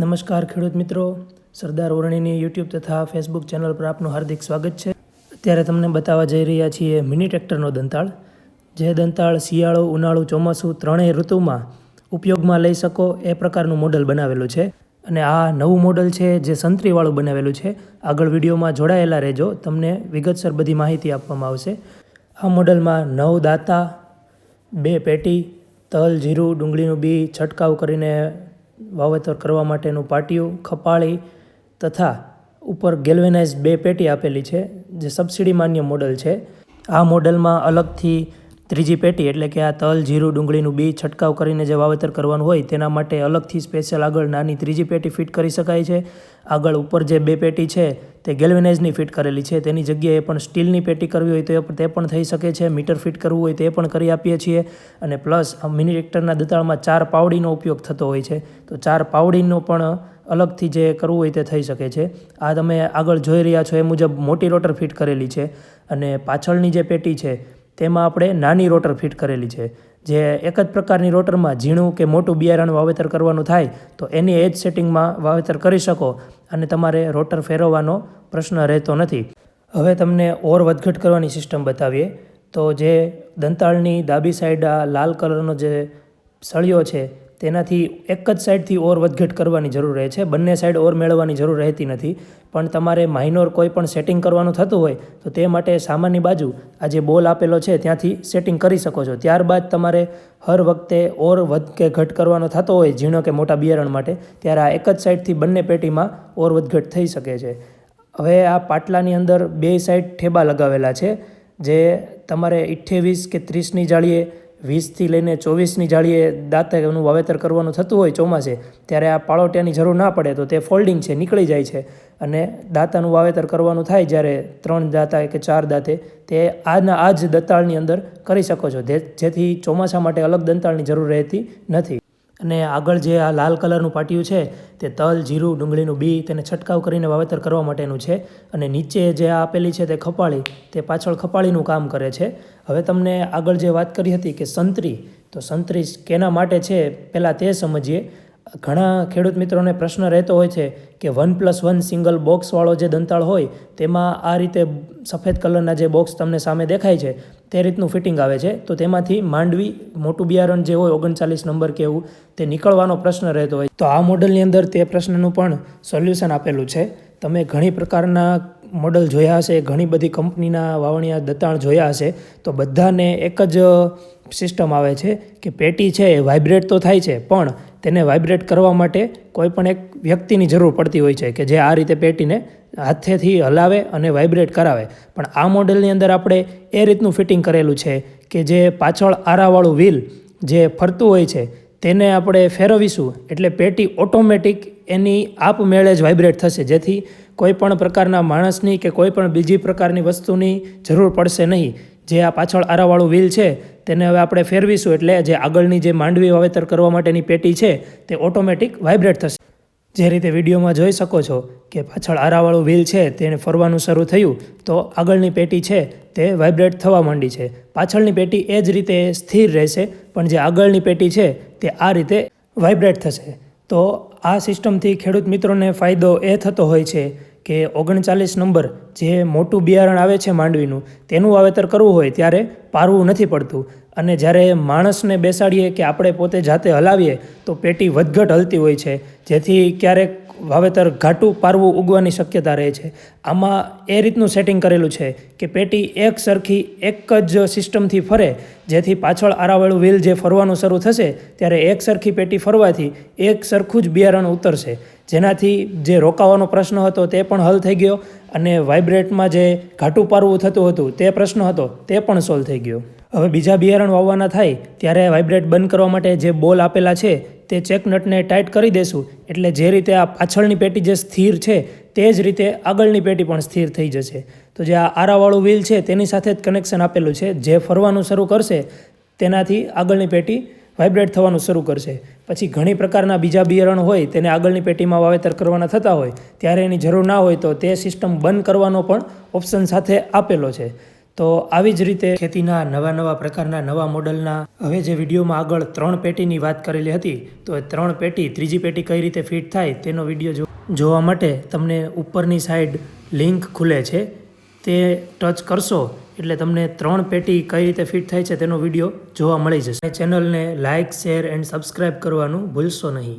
નમસ્કાર ખેડૂત મિત્રો. સરદાર ઓરણીની યુટ્યુબ તથા ફેસબુક ચેનલ પર આપનું હાર્દિક સ્વાગત છે. અત્યારે તમને બતાવવા જઈ રહ્યા છીએ મિની ટ્રેક્ટરનો દંતાળ. જે દંતાળ શિયાળો, ઉનાળુ, ચોમાસું ત્રણેય ઋતુમાં ઉપયોગમાં લઈ શકો એ પ્રકારનું મોડલ બનાવેલું છે. અને આ નવું મોડલ છે જે સંતરીવાળું બનાવેલું છે. આગળ વિડીયોમાં જોડાયેલા રહેજો. તમને વિગતસર બધી માહિતી આપવામાં આવશે. આ મોડલમાં નવ દાતા, બે પેટી, તલ, જીરું, ડુંગળીનું બી છંટકાવ કરીને વાવેતર કરવા માટેનું પાટિયું, ખપાળી તથા ઉપર ગેલ્વેનાઇઝ બે પેટી આપેલી છે, જે સબસિડી માન્ય મોડલ છે. આ મોડલમાં અલગથી ત્રીજી પેટી એટલે કે આ તલ, જીરું, ડુંગળીનું બી છંટકાવ કરીને જે વાવેતર કરવાનું હોય તેના માટે અલગથી સ્પેશિયલ આગળ નાની ત્રીજી પેટી ફિટ કરી શકાય છે. આગળ ઉપર જે બે પેટી છે તે ગેલ્વેનાઇઝની ફિટ કરેલી છે. તેની જગ્યાએ પણ સ્ટીલની પેટી કરવી હોય તો તે પણ થઈ શકે છે. મીટર ફિટ કરવું હોય તે પણ કરી આપીએ છીએ. અને પ્લસ મિની ટ્રેક્ટરના દતાળમાં ચાર પાવડીનો ઉપયોગ થતો હોય છે. તો ચાર પાવડીનો પણ અલગથી જે કરવું હોય તે થઈ શકે છે. આ તમે આગળ જોઈ રહ્યા છો એ મુજબ મોટી રોટર ફિટ કરેલી છે. અને પાછળની જે પેટી છે તેમાં આપણે નાની રોટર ફિટ કરેલી છે. જે એક જ પ્રકારની રોટરમાં ઝીણું કે મોટું બિયારણ વાવેતર કરવાનું થાય, તો એની એજ સેટિંગમાં વાવેતર કરી શકો અને તમારે રોટર ફેરવવાનો પ્રશ્ન રહેતો નથી. હવે તમને ઓર વધઘટ કરવાની સિસ્ટમ બતાવીએ. તો જે દંતાળની ડાબી સાઈડ આ લાલ કલરનો જે સળિયો છે તેનાથી એક જ સાઈડથી ઓર વધઘટ કરવાની જરૂર રહે છે. બંને સાઈડ ઓર મેળવવાની જરૂર રહેતી નથી. પણ તમારે માઇનોર કોઈ પણ સેટિંગ કરવાનું થતું હોય, તો તે માટે સામાન્ય બાજુ આ જે બોલ આપેલો છે, ત્યાંથી સેટિંગ કરી શકો છો. ત્યારબાદ તમારે હર વખતે ઓર વધ કે ઘટ કરવાનો થતો હોય, ઝીણો કે મોટા બિયારણ માટે, ત્યારે આ એક જ સાઈડથી બંને પેટીમાં ઓર વધઘટ થઈ શકે છે. હવે આ પાટલાની અંદર બે સાઈડ ઠેબા લગાવેલા છે, જે તમારે અઠ્ઠાવીસ કે ત્રીસની જાળીએ વીસથી લઈને ચોવીસની જાળીએ દાંતનું વાવેતર કરવાનું થતું હોય ચોમાસે, ત્યારે આ પાળોટિયાની જરૂર ના પડે તો તે ફોલ્ડિંગ છે, નીકળી જાય છે. અને દાંતાનું વાવેતર કરવાનું થાય જ્યારે ત્રણ દાંતા કે ચાર દાંતે, તે આના, આ જ દંતાળની અંદર કરી શકો છો. જેથી ચોમાસા માટે અલગ દંતાળની જરૂર રહેતી નથી. અને આગળ જે આ લાલ કલરનું પાટિયું છે તે તલ, જીરું, ડુંગળીનું બી તેને છંટકાવ કરીને વાવેતર કરવા માટેનું છે અને નીચે જે આ આપેલી છે તે ખપાળી, તે પાછળ ખપાળીનું કામ કરે છે. હવે તમને આગળ જે વાત કરી હતી કે સંતરી, તો સંતરી કેના માટે છે પહેલાં તે સમજીએ. ઘણા ખેડૂત મિત્રોને પ્રશ્ન રહેતો હોય છે કે વન પ્લસ વન સિંગલ બોક્સવાળો જે દંતાળ હોય, તેમાં આ રીતે સફેદ કલરના જે બોક્સ તમને સામે દેખાય છે, તે રીતનું ફિટિંગ આવે છે. તો તેમાંથી માંડવી, મોટું બિયારણ જે હોય, ઓગણચાલીસ નંબર કે એવું, તે નીકળવાનો પ્રશ્ન રહેતો હોય. તો આ મોડલની અંદર તે પ્રશ્નનું પણ સોલ્યુશન આપેલું છે. તમે ઘણી પ્રકારના મોડલ જોયા હશે, ઘણી બધી કંપનીના વાવણિયા દતાણ જોયા હશે, તો બધાને એક જ સિસ્ટમ આવે છે કે પેટી છે એ વાઇબ્રેટ તો થાય છે, પણ તેને વાઇબ્રેટ કરવા માટે કોઈ પણ એક વ્યક્તિની જરૂર પડતી હોય છે કે જે આ રીતે પેટીને હાથેથી હલાવે અને વાઇબ્રેટ કરાવે. પણ આ મોડલની અંદર આપણે એ રીતનું ફિટિંગ કરેલું છે કે જે પાછળ આરાવાળું વ્હીલ જે ફરતું હોય છે, તેને આપણે ફેરવીશું, એટલે પેટી ઓટોમેટિક એની આપમેળે જ વાઇબ્રેટ થશે. જેથી કોઈ પણ પ્રકારના માણસની કે કોઈ પણ બીજી પ્રકારની વસ્તુની જરૂર પડશે નહીં. જે આ પાછળ આરાવાળું વ્હીલ છે, તેને હવે આપણે ફેરવીશું એટલે જે આગળની જે માંડવી વાવેતર કરવા માટેની પેટી છે, તે ઓટોમેટિક વાઇબ્રેટ થશે. જે રીતે વિડીયોમાં જોઈ શકો છો કે પાછળ આરાવાળું વ્હીલ છે, તેને ફરવાનું શરૂ થયું, તો આગળની પેટી છે, તે વાઇબ્રેટ થવા માંડી છે. પાછળની પેટી એ જ રીતે સ્થિર રહેશે, પણ જે આગળની પેટી છે, તે આ રીતે વાઇબ્રેટ થશે. તો આ સિસ્ટમથી ખેડૂત મિત્રોને ફાયદો એ થતો હોય છે કે ઓગણચાલીસ નંબર જે મોટું બિયારણ આવે છે માંડવીનું, તેનું વાવેતર કરવું હોય ત્યારે પારવું નથી પડતું. અને જ્યારે માણસને બેસાડીએ કે આપણે પોતે જાતે હલાવીએ, તો પેટી વધઘટ હલતી હોય છે. જેથી ક્યારેક વાવેતર ઘાટું પારવું ઉગવાની શક્યતા રહે છે. આમાં એ રીતનું સેટિંગ કરેલું છે કે પેટી એક સરખી એક જ સિસ્ટમથી ફરે, જેથી પાછળ આરાવાળું વ્હીલ જે ફરવાનું શરૂ થશે, ત્યારે એક સરખી પેટી ફરવાથી એક સરખું જ બિયારણ ઉતરશે. જેનાથી જે રોકાવાનો પ્રશ્ન હતો તે પણ હલ થઈ ગયો અને વાઇબ્રેટમાં જે ઘાટું પારવું થતું હતું તે પ્રશ્ન હતો તે પણ સોલ્વ થઈ ગયો. હવે બીજા બિયારણ વાવવાના થાય, ત્યારે વાઇબ્રેટ બંધ કરવા માટે જે બોલ આપેલા છે તે ચેક નટને ટાઈટ કરી દેશું. એટલે જે રીતે આ પાછળની પેટી જે સ્થિર છે, તે જ રીતે આગળની પેટી પણ સ્થિર થઈ જશે. તો જે આ આરાવાળું વ્હીલ છે, તેની સાથે જ કનેક્શન આપેલું છે. જે ફરવાનું શરૂ કરશે, તેનાથી આગળની પેટી વાઇબ્રેટ થવાનું શરૂ કરશે. પછી ઘણી પ્રકારના બીજા બિયારણ હોય, તેને આગળની પેટીમાં વાવેતર કરવાના થતા હોય, ત્યારે એની જરૂર ના હોય તો તે સિસ્ટમ બંધ કરવાનો પણ ઓપ્શન સાથે આપેલો છે. તો આવી જ રીતે ખેતીના નવા નવા પ્રકારના નવા મોડલના હવે જે વિડીયોમાં આગળ ત્રણ પેટીની વાત કરેલી હતી, તો એ ત્રણ પેટી ત્રીજી પેટી કઈ રીતે ફિટ થાય તેનો વીડિયો જોવા માટે તમને ઉપરની સાઈડ લિંક ખુલે છે. તે ટચ કરશો એટલે તમને ત્રણ પેટી કઈ રીતે ફિટ થાય છે તેનો વીડિયો જોવા મળી જશે. ચેનલને લાઇક શેર એન્ડ સબસ્ક્રાઈબ કરવાનું ભૂલશો નહીં.